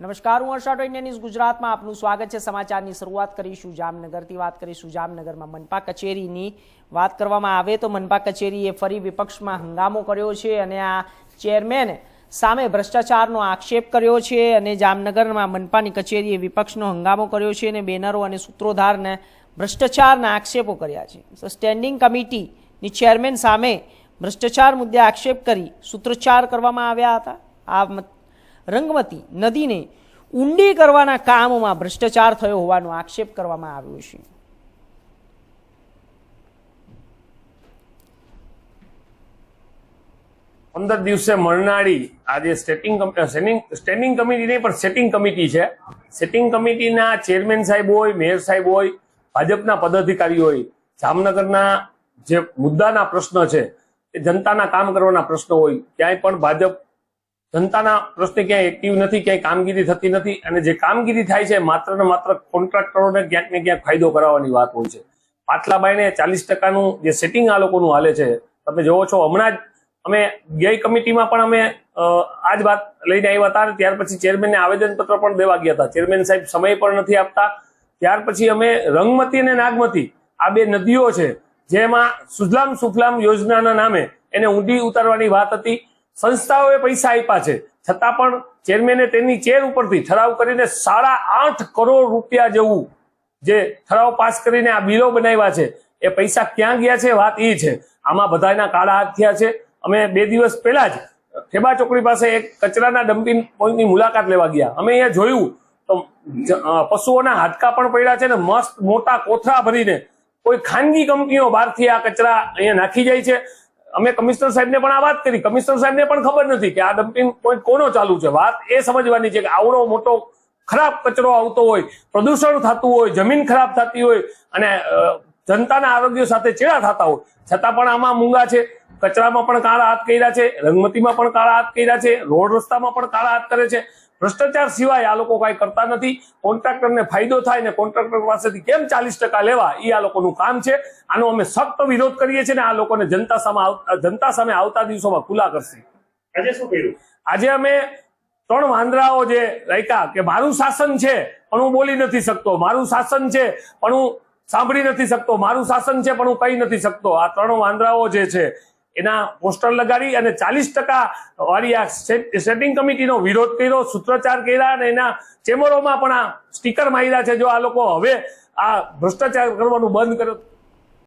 નમસ્કાર, હું હર્ષા ટોઇન્ડિયા ન્યૂઝ ગુજરાતમાં આપનું સ્વાગત છે. સમાચારની શરૂઆત કરીશું જામનગરથી. વાત કરીશું જામનગરમાં મનપા કચેરીની વાત કરવામાં આવે તો મનપા કચેરીએ ફરી વિપક્ષમાં હંગામો કર્યો છે અને આ ચેરમેન સામે ભ્રષ્ટાચારનો આક્ષેપ કર્યો છે અને જામનગરમાં મનપાની કચેરીએ વિપક્ષનો હંગામો કર્યો છે અને બેનરો અને સૂત્રોધારને ભ્રષ્ટાચારના આક્ષેપો કર્યા છે. સ્ટેન્ડિંગ કમિટીની ચેરમેન સામે ભ્રષ્ટાચાર મુદ્દે આક્ષેપ કરી સૂત્રોચ્ચાર કરવામાં આવ્યા હતા. આ રંગમતી નદીને ઊંડી કરવાના કામમાં ભ્રષ્ટાચાર થયો હોવાનો આક્ષેપ કરવામાં આવ્યો છે. પંદર દિવસે મળનારી આજે સ્ટેટિંગ સ્ટેન્ડિંગ કમિટી નહીં, પણ સેટિંગ કમિટી છે. સેટિંગ કમિટીના ચેરમેન સાહેબ હોય મેયર સાહેબ હોય, ભાજપના પદાધિકારી હોય, જામનગરના જે મુદ્દાના પ્રશ્ન છે, એ જનતાના કામ કરવાના પ્રશ્નો હોય, ક્યાંય પણ ભાજપ જનતાના પ્રશ્ને ક્યાંય એક્ટિવ નથી, ક્યાંય કામગીરી થતી નથી અને જે કામગીરી થાય છે, માત્ર ને માત્ર કોન્ટ્રાક્ટરોને ક્યાંક ને ક્યાંક ફાયદો કરાવવાની વાત હોય છે. પાટલાબાઈને ચાલીસ ટકાનું જે સેટિંગ આ લોકોનું હાલે છે, તમે જોવો છો, હમણાં જ અમે વ્યય કમિટીમાં પણ અમે આ જ વાત લઈને આવ્યા હતા ત્યાર પછી ચેરમેનને આવેદનપત્ર પણ દેવા ગયા હતા. ચેરમેન સાહેબ સમય પણ નથી આપતા. ત્યાર પછી અમે રંગમતી અને નાગમતી, આ બે નદીઓ છે, જેમાં સુજલામ સુફલામ યોજનાના નામે એને ઊંડી ઉતારવાની વાત હતી. સંસ્થાઓએ પૈસા આપ્યા છે. છતાં પણ ચેરમેને તેની ચેર ઉપરથી ઠરાવ કરીને સાડા આઠ કરોડ રૂપિયા જેવું જે ઠરાવ પાસ કરીને આ બિલો બનાવ્યા છે, એ પૈસા ક્યાં ગયા છે વાત એ છે. આમાં બધાના કાળા હાથ થયા છે. અમે બે દિવસ પહેલા જ ખેબા ચોકડી પાસે એક કચરાના ડમ્પિંગ પોઈન્ટની મુલાકાત લેવા ગયા. અમે અહીંયા જોયું તો પશુઓના હાડકા પણ પડ્યા છે ને મસ્ત મોટા કોથળા ભરીને કોઈ ખાનગી કંપનીઓ બહારથી આ કચરા અહીંયા નાખી જાય છે. અમે કમિશનર સાહેબને પણ આ વાત કરી. કમિશનર સાહેબને પણ ખબર નથી કે આ ડમ્પિંગ પોઈન્ટ કોનો ચાલુ છે. વાત એ સમજવાની છે કે આવડો મોટો ખરાબ કચરો આવતો હોય, પ્રદૂષણ થતું હોય, જમીન ખરાબ થતી હોય અને જનતાના આરોગ્ય સાથે ચેડા થતા હોય. છતાં પણ આમાં મૂંગા છે. કચરામાં પણ કાળા હાથ કર્યા છે. રંગમતીમાં પણ કાળા હાથ કર્યા છે. રોડ રસ્તામાં પણ કાળા હાથ કરે છે. ભ્રષ્ટાચાર સિવાય આ લોકો કાંઈ કરતા નથી. કોન્ટ્રાક્ટરને ફાયદો થાય ને કોન્ટ્રાક્ટર પાસેથી કેમ ચાલીસ લેવા એ આ લોકોનું કામ છે. આનો અમે સખ્ત વિરોધ કરીએ છીએ ને આ લોકોને જનતા સામે જનતા સામે આવતા દિવસોમાં ખુલ્લા કરશે. આજે શું કર્યું? આજે અમે ત્રણ વાંદરાઓ જે રાખ્યા કે મારું શાસન છે પણ હું બોલી નથી શકતો. મારું શાસન છે પણ હું સાંભળી નથી શકતો. મારું શાસન છે પણ હું કહી નથી શકતો. આ ત્રણ વાંદરાઓ જે છે એના પોસ્ટર લગાડી અને ચાલીસ ટકા વાળી આ સેટિંગ કમિટીનો વિરોધ કર્યો, સૂત્રોચ્ચાર કર્યા અને એના ચેમ્બરોમાં પણ આ સ્ટીકર માર્યા છે. જો આ લોકો હવે આ ભ્રષ્ટાચાર કરવાનું બંધ કરે